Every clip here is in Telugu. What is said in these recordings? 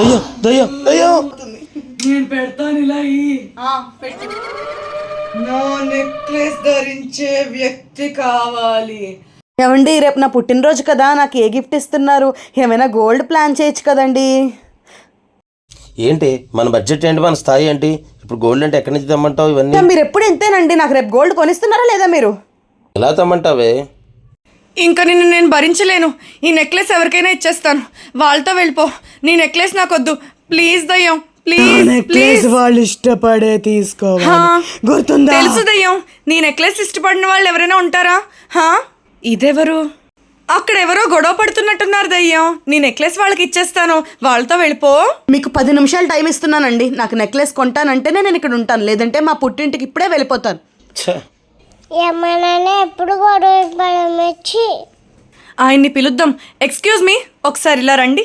దయ్యం దయ్యం దయ్యం. నేను పెడతాను ఇలా ఈ. ఆ, పెట్టు. నా నెక్లెస్ ధరించే వ్యక్తి కావాలి. ఏమండి రేపు నా పుట్టినరోజు కదా నాకు ఏ గిఫ్ట్ ఇస్తున్నారు? ఏమైనా గోల్డ్ ప్లాన్ చేయొచ్చు కదండి. ఏంటి మన బడ్జెట్ ఏంటి మన స్థాయి ఏంటి? ఇప్పుడు గోల్డ్ అంటే ఎక్కడి నుంచి తెమ్మంటావు ఇవన్నీ? మీరు ఎప్పుడు ఎంతేనండి నాకు రేపు గోల్డ్ కొనిస్తున్నారా లేదా మీరు? ఎలా తెమ్మంటావే? ఇంకా నిన్ను నేను భరించలేను. ఈ నెక్లెస్ ఎవరికైనా ఇచ్చేస్తాను. వాళ్ళతో వెళ్ళిపో. నీ నెక్లెస్ నాకొద్దు. ప్లీజ్ దయ్యం ప్లీజ్ ప్లీజ్. వాళ్ళు ఇష్టపడే తీసుకోవాలి. గుర్తుందా? తెలుసు దయ్యం. నీ నెక్లెస్ ఇష్టపడిన వాళ్ళు ఎవరైనా ఉంటారా? హా? ఇదెవరు? అక్కడ ఎవరో గొడవ పడుతున్నట్టున్నారు దయ్యం. నీ నెక్లెస్ వాళ్ళకి ఇచ్చేస్తాను. వాళ్ళతో వెళ్ళిపో. మీకు పది నిమిషాలు టైం ఇస్తున్నానండి. నాకు నెక్లెస్ కొంటానంటేనే నేను ఇక్కడ ఉంటాను. లేదంటే మా పుట్టింటికి ఇప్పుడే వెళ్ళిపోతాను. ఛ, ఏమన్నా ఎప్పుడు గొడవ ఆయన్ని పిలుద్దాం. ఎక్స్క్యూజ్ మీ ఒకసారి ఇలా రండి.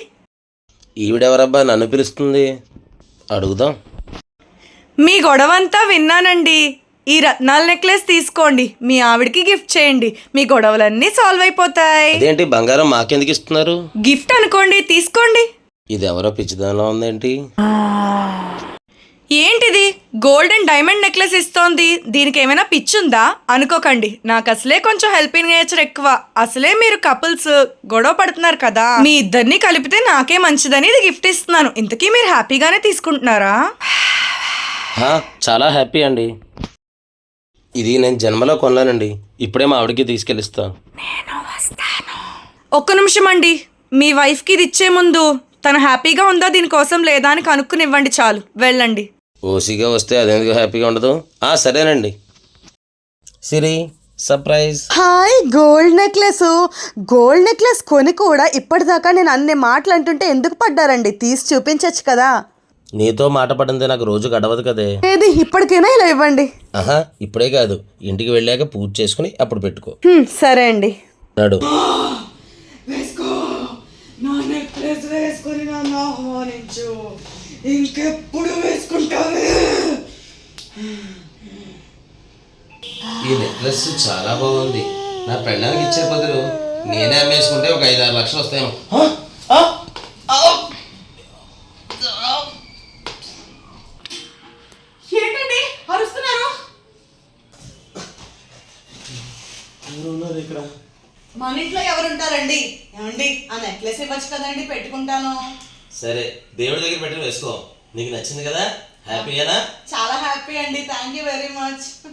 ఈవిడెవరబ్బా నన్ను పిలుస్తుంది? అడుగుదాం. మీ గొడవ అంతా విన్నానండి. ఈ రత్నాల నెక్లెస్ తీసుకోండి. మీ ఆవిడకి గిఫ్ట్ చేయండి. మీ గొడవలన్నీ సాల్వ్ అయిపోతాయి. అదేంటి బంగారం మాకెందుకు ఇస్తున్నారు? గిఫ్ట్ అనుకోండి తీసుకోండి. ఇది ఎవరో పిచ్చిదానిలో ఉందేంటి? ఏంటిది? గోల్డ్ అండ్ డైమండ్ నెక్లెస్ ఇస్తోంది. దీనికి ఏమైనా పిచ్చుందా? అనుకోకండి. నాకు అసలే కొంచెం హెల్పింగ్ నేచర్ ఎక్కువ. అసలే మీరు కపుల్స్ గొడవ పడుతున్నారు కదా. మీ ఇద్దరిని కలిపితే నాకే మంచిదని ఇది గిఫ్ట్ ఇస్తున్నాను. ఇంతకీ మీరు హ్యాపీగానే తీసుకుంటున్నారా? హా, చాలా హ్యాపీ అండి. ఇది నేను జన్మలో కొన్నానండి. ఇప్పుడే మా ఆవిడకి తీసుకెళ్ళిస్తాను ఒక్క నిమిషం అండి. మీ వైఫ్కి ఇది ఇచ్చే ముందు తను హ్యాపీగా ఉందా దీనికోసం లేదా అని కనుక్కునివ్వండి చాలు. వెళ్ళండి. ఓసీగా వస్తే అదెందుకు హ్యాపీగా ఉండదు? ఆ సరేనండి. Siri surprise. Hi gold necklace. Gold necklace కొని కూడా ఇప్పటిదాకా నేను అన్ని మాటలు అంటుంటే ఎందుకు పడ్డారండి? తీసి చూపించచ్చు కదా. నీతో మాట పడింది నాకు రోజు గడవదు కదే. ఏది? ఇప్పటికైనా ఇలా ఇవ్వండి. ఆహా ఇప్పుడే కాదు. ఇంటికి వెళ్ళాక పూజ చేసుకుని అప్పుడు పెట్టుకో. హ్మ్, సరే అండి. నాడు. వేసుకో. నా నెక్లెస్ వేసుకొని నన్ను ఆహ్వానించు ఇంకెప్పుడు వేసుకుంటావే? ఈ నెక్లెస్ చాలా బాగుంది. నా పెళ్ళానికి ఇచ్చే బదులు నేనే అమ్మేసుకుంటే ఒక ఐదు ఆరు లక్షలు వస్తాయేమో. ఏంటండి? అరుస్తున్నారు? ఇక్కడ? మన ఇంట్లో ఎవరుంటారండి? ఏమండి? ఆ నెక్లెస్ ఇవ్వచ్చు కదండి పెట్టుకుంటాను. సరే దేవుడి దగ్గర పెట్టి వేసుకో. నీకు నచ్చింది కదా? హ్యాపీయేనా చాలా హ్యాపీ అండి. థ్యాంక్ యూ వెరీ మచ్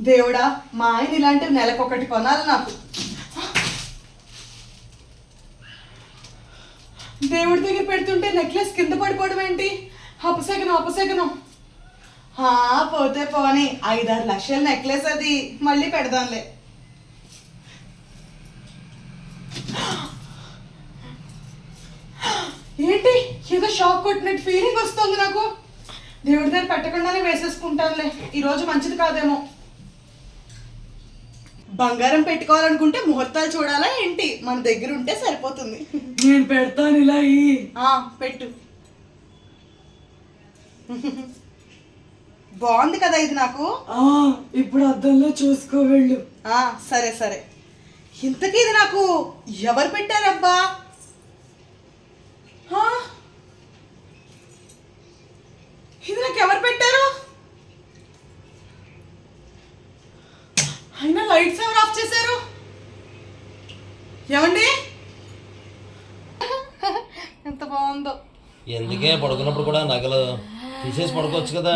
దేవుడా మా ఆయన ఇలాంటివి నెలకొకటి కొనాలి నాకు. దేవుడి దగ్గర పెడుతుంటే నెక్లెస్ కింద పడిపోవడం ఏంటి? అపశకనం అపశకనం. హా, పోతే పోనీ. ఐదారు లక్షల నెక్లెస్ అది. మళ్ళీ పెడదాంలే ఏంటి ఏదో షాక్ కొట్టినట్టు ఫీలింగ్ వస్తుంది నాకు. దేవుడి దగ్గర పెట్టకుండానే వేసేసుకుంటానులే. ఈరోజు మంచిది కాదేమో. బంగారం పెట్టుకోవాలనుకుంటే ముహూర్తాలు చూడాలా ఏంటి? మన దగ్గర ఉంటే సరిపోతుంది. నేను పెడతాను ఇలా పెట్టు. బాగుంది కదా ఇది నాకు. ఆ, ఇప్పుడు అద్దంలో చూసుకో వెళ్ళు. ఆ, సరే సరే. ఇంతకీ ఇది నాకు ఎవరు పెట్టారబ్బా? ఇది నాకు ఎవరు పెట్టారు? అయినా లైట్స్ ఎవరు ఆఫ్ చేశారు? ఏమండి? ఎంత బాగుందో. ఎందుకే పడుకున్నప్పుడు కూడా నగలు తీసేసి పడుకోవచ్చు కదా.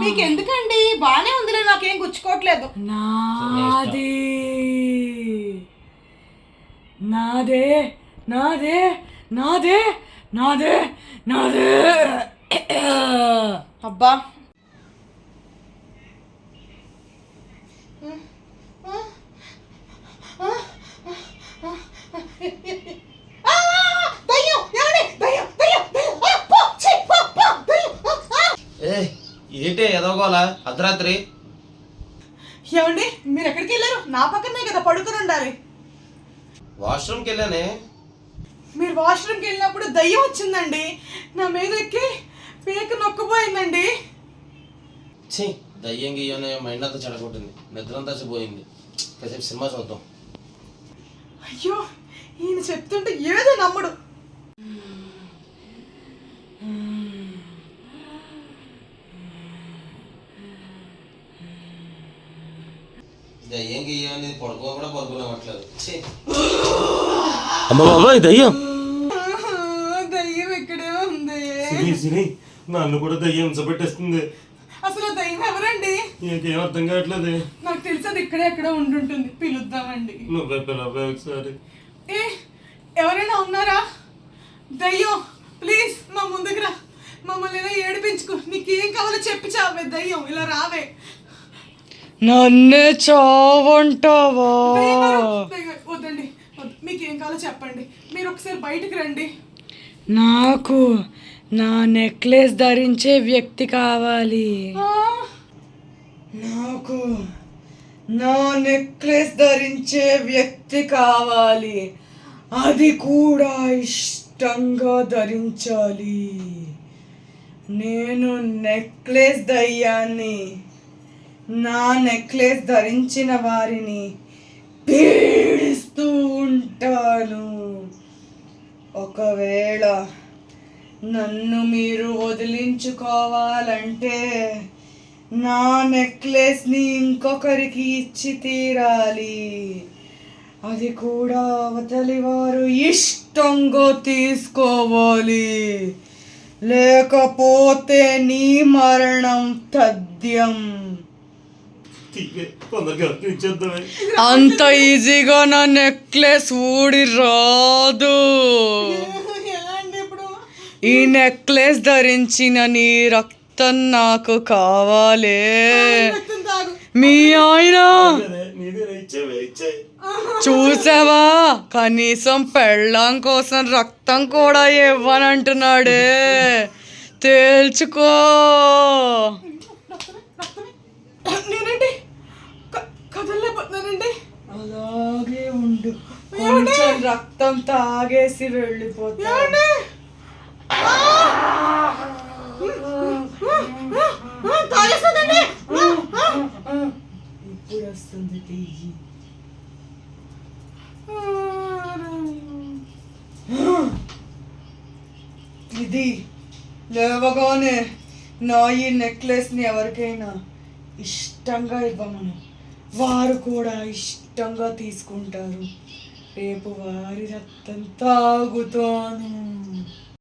మీకు ఎందుకండి బానే ఉందిలే నాకేం గుచ్చుకోవట్లేదు. నాది. నాదే నాదే నాదే నాదే నాదే. అబ్బా. ఏంటి ఎదవగోలా అర్ధరాత్రి. ఏమండి మీరు ఎక్కడికి వెళ్ళారు? నా పక్కనే కదా పడుకుని ఉండాలి. వాష్రూమ్కి వెళ్ళానే. మీరు వాష్రూమ్కి వెళ్ళినప్పుడు దయ్యం వచ్చిందండి. నా మీద ఎక్కి పీక నొక్కుపోయిందండి. ఛీ దయ్యం గీయనే మైండ్ అంతా చెడగొట్టింది. నిద్ర అంతా పోయింది కాసేపు సినిమా చూద్దాం. అయ్యో ఈయన చెప్తుంటే ఏదో నమ్ముడు. దయ్యం గియ్యని పడుకో కూడా పడుకోలేవట్లేదు ఛీ. అమ్మ బాబా దయ్యం దయ్యం ఇక్కడే ఉంది. సిరి నన్ను కూడా దయ్యం పెట్టేస్తుంది అసలు దయ్యం ఎవరండి? నీకేం అర్థం కావట్లేదు? నాకు తెలిసి అది ఇక్కడే ఎక్కడ ఉండుంటుంది. పిలుద్దామండి. నువ్వే పిల్లవే ఒకసారి. ఏ ఎవరైనా ఉన్నారా? దయ్యం ప్లీజ్ మా ముందుకు రా. మమ్మల్ని ఏడిపించుకో. నీకేం కావాలో చెప్పి చావే దయ్యం ఇలా రావే. నన్నే చావంటావా? వద్దండి వద్దు. మీకేం కావాలో చెప్పండి. మీరు ఒకసారి బయటికి రండి. నాకు నా నెక్లెస్ ధరించే వ్యక్తి కావాలి. నాకు నా నెక్లెస్ ధరించే వ్యక్తి కావాలి. అది కూడా ఇష్టంగా ధరించాలి. నేను నెక్లెస్ దయ్యాన్ని నా నెక్లెస్ ధరించిన వారిని పీడిస్తూ ఉంటాను. ఒకవేళ నన్ను మీరు వదిలించుకోవాలంటే నా నెక్లెస్ని ఇంకొకరికి ఇచ్చి తీరాలి. అది కూడా అవతలి వారు ఇష్టంగా తీసుకోవాలి. లేకపోతే నీ మరణం తథ్యం. అంత ఈజీగా నా నెక్లెస్ ఊడి రాదు. ఈ నెక్లెస్ ధరించిన నీ రక్తం నాకు కావాలే. మీ ఆయన. చూసావా? కనీసం పెళ్ళాం కోసం రక్తం కూడా ఇవ్వనంటున్నాడే. తేల్చుకో. నేనండి. క- కదలలేకపోతున్నానండి. అలాగే ఉండు. కొంచెం రక్తం తాగేసి వెళ్ళిపోతా ఏమండి? ఆ! ఆ, తాగేస్తుందండి. ఆ, ఆ. ఇప్పుడు వస్తుంది తీయి ఇది లేవగానే నా ఈ నెక్లెస్ని ఎవరికైనా ఇష్టంగా ఇవ్వమను. వారు కూడా ఇష్టంగా తీసుకుంటారు. రేపు వారి రక్తం తాగుతాను.